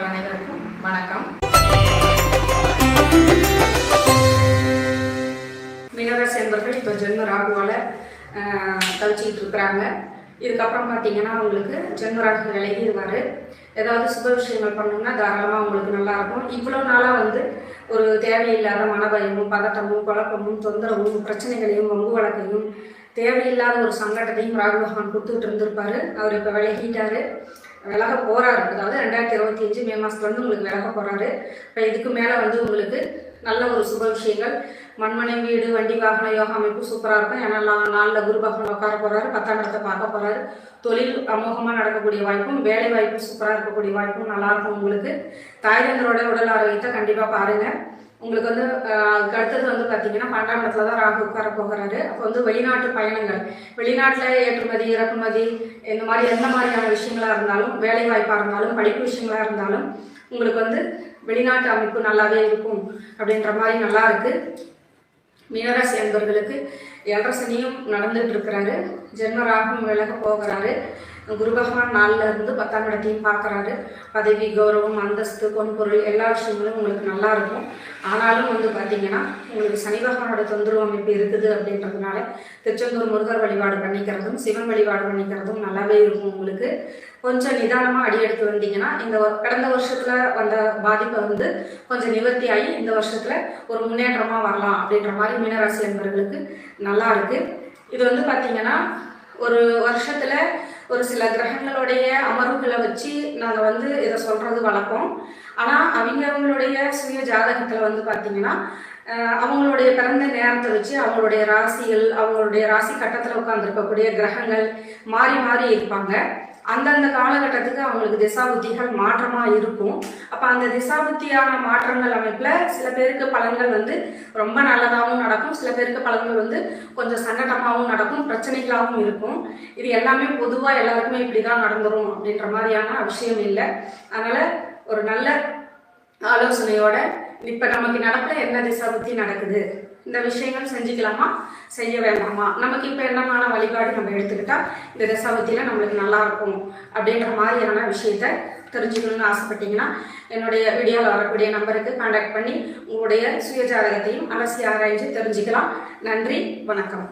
நேயர்கள் அனைவருக்கும் வணக்கம். மீனராசி என்பர்கள் இப்போ ஜென்ம ராகுவால் தவிச்சிக்கிட்டு இருக்கிறாங்க. இதுக்கப்புறம் பார்த்தீங்கன்னா உங்களுக்கு ஜென்மராக விலகிடுவார் ஏதாவது சுப விஷயங்கள் பண்ணணும்னா தாராளமாக உங்களுக்கு நல்லா இருக்கும். இவ்வளோ நாளாக வந்து ஒரு தேவையில்லாத மனபயமும் பதட்டமும் குழப்பமும் தொந்தரவும் பிரச்சனைகளையும் வம்பு வழக்கையும் தேவையில்லாத ஒரு சங்கடத்தையும் ராகு பகவான் கொடுத்துக்கிட்டு இருந்திருப்பாரு. அவர் இப்போ விலகிட்டாரு. விலக போறாரு. அதாவது ரெண்டாயிரத்தி இருபத்தி அஞ்சு மே மாசத்துல உங்களுக்கு விலக போறாரு. இப்போ இதுக்கு மேலே வந்து உங்களுக்கு நல்ல ஒரு சுப விஷயங்கள். மண்மனை வீடு வண்டி வாகன யோகா அமைப்பு சூப்பராக இருக்கும். ஏன்னா நாளில் குரு பகவான் உட்கார போகிறாரு பத்தாம் இடத்தை பார்க்க போகிறாரு தொழில் அமோகமாக நடக்கக்கூடிய வாய்ப்பும் வேலை வாய்ப்பு சூப்பராக இருக்கக்கூடிய வாய்ப்பும் நல்லாயிருக்கும் உங்களுக்கு. தாய்தந்தரோட உடல் ஆரோக்கியத்தை கண்டிப்பாக பாருங்க. உங்களுக்கு வந்து அதுக்கு அடுத்தது வந்து பார்த்தீங்கன்னா பன்னெண்டாம் இடத்துல தான் ராகு உட்கார போகிறாரு. அப்போ வந்து வெளிநாட்டு பயணங்கள். வெளிநாட்டில் ஏற்றுமதி இறக்குமதி இந்த மாதிரி எந்த மாதிரியான விஷயங்களா இருந்தாலும் வேலை வாய்ப்பாக இருந்தாலும் படிப்பு விஷயங்களா இருந்தாலும் உங்களுக்கு வந்து வெளிநாட்டு அமைப்பு நல்லாவே இருக்கும் அப்படின்ற மாதிரி நல்லா இருக்கு. மீனராசி அன்பர்களுக்கு ஏழரை சனியும் நடந்துட்டு இருக்கிறாரு ஜென்மராகும் விலக போகிறாரு. குரு பகவான் நாளில் இருந்து பத்தாம் இடத்தையும் பார்க்குறாரு. பதவி கௌரவம் அந்தஸ்து பொன்பொருள் எல்லா விஷயங்களும் உங்களுக்கு நல்லா இருக்கும். ஆனாலும் வந்து பார்த்தீங்கன்னா உங்களுக்கு சனி பகவானோட தொந்தரவு அமைப்பு இருக்குது அப்படின்றதுனால திருச்செந்தூர் முருகர் வழிபாடு பண்ணிக்கிறதும் சிவன் வழிபாடு பண்ணிக்கிறதும் நல்லாவே இருக்கும் உங்களுக்கு. கொஞ்சம் நிதானமாக அடி எடுத்து வந்தீங்கன்னா இந்த கடந்த வருஷத்தில் வந்த பாதிப்பை வந்து கொஞ்சம் நிவர்த்தி ஆகி இந்த வருஷத்தில் ஒரு முன்னேற்றமாக வரலாம் அப்படின்ற மாதிரி மீனராசி என்பவர்களுக்கு நல்லா இருக்கு இது வந்து பார்த்தீங்கன்னா ஒரு வருஷத்தில் ஒரு சில கிரகங்களுடைய அமர்வுகளை வச்சு நாங்கள் வந்து இதை சொல்கிறது வழக்கம். ஆனால் அவங்க அவங்களுடைய சுய ஜாதகத்தில் வந்து பார்த்தீங்கன்னா அவங்களுடைய பிறந்த நேரத்தை வச்சு அவங்களுடைய ராசிகள் அவங்களுடைய ராசி கட்டத்தில் உட்காந்துருக்கக்கூடிய கிரகங்கள் மாறி மாறி இருப்பாங்க. அந்தந்த காலகட்டத்துக்கு அவங்களுக்கு திசாபுத்திகள் மாற்றமாக இருக்கும். அப்போ அந்த திசாபுத்தியான மாற்றங்கள் அமைப்பில் சில பேருக்கு பலன்கள் வந்து ரொம்ப நல்லதாகவும் நடக்கும். சில பேருக்கு பலன்கள் வந்து கொஞ்சம் சங்கடமாகவும் நடக்கும் பிரச்சனைகளாகவும் இருக்கும். இது எல்லாமே பொதுவாக எல்லாருக்குமே இப்படி தான் நடந்துரும் அப்படின்ற மாதிரியான விஷயம் இல்லை. அதனால் ஒரு நல்ல ஆலோசனையோட இப்போ நமக்கு நடப்பில் என்ன திசாபுத்தி நடக்குது? இந்த விஷயங்கள் செஞ்சுக்கலாமா? செய்ய வேண்டாமா? நமக்கு இப்போ என்னமான வழிபாடு நம்ம எடுத்துக்கிட்டா இந்த திசாபுத்தியில் நம்மளுக்கு நல்லா இருக்கும் அப்படின்ற மாதிரியான விஷயத்த தெரிஞ்சுக்கணும்னு ஆசைப்பட்டீங்கன்னா என்னுடைய வீடியோவில் வரக்கூடிய நம்பருக்கு காண்டாக்ட் பண்ணி உங்களுடைய சுய ஜாதகத்தையும் அலசி ஆராய்ச்சி தெரிஞ்சுக்கலாம். நன்றி வணக்கம்.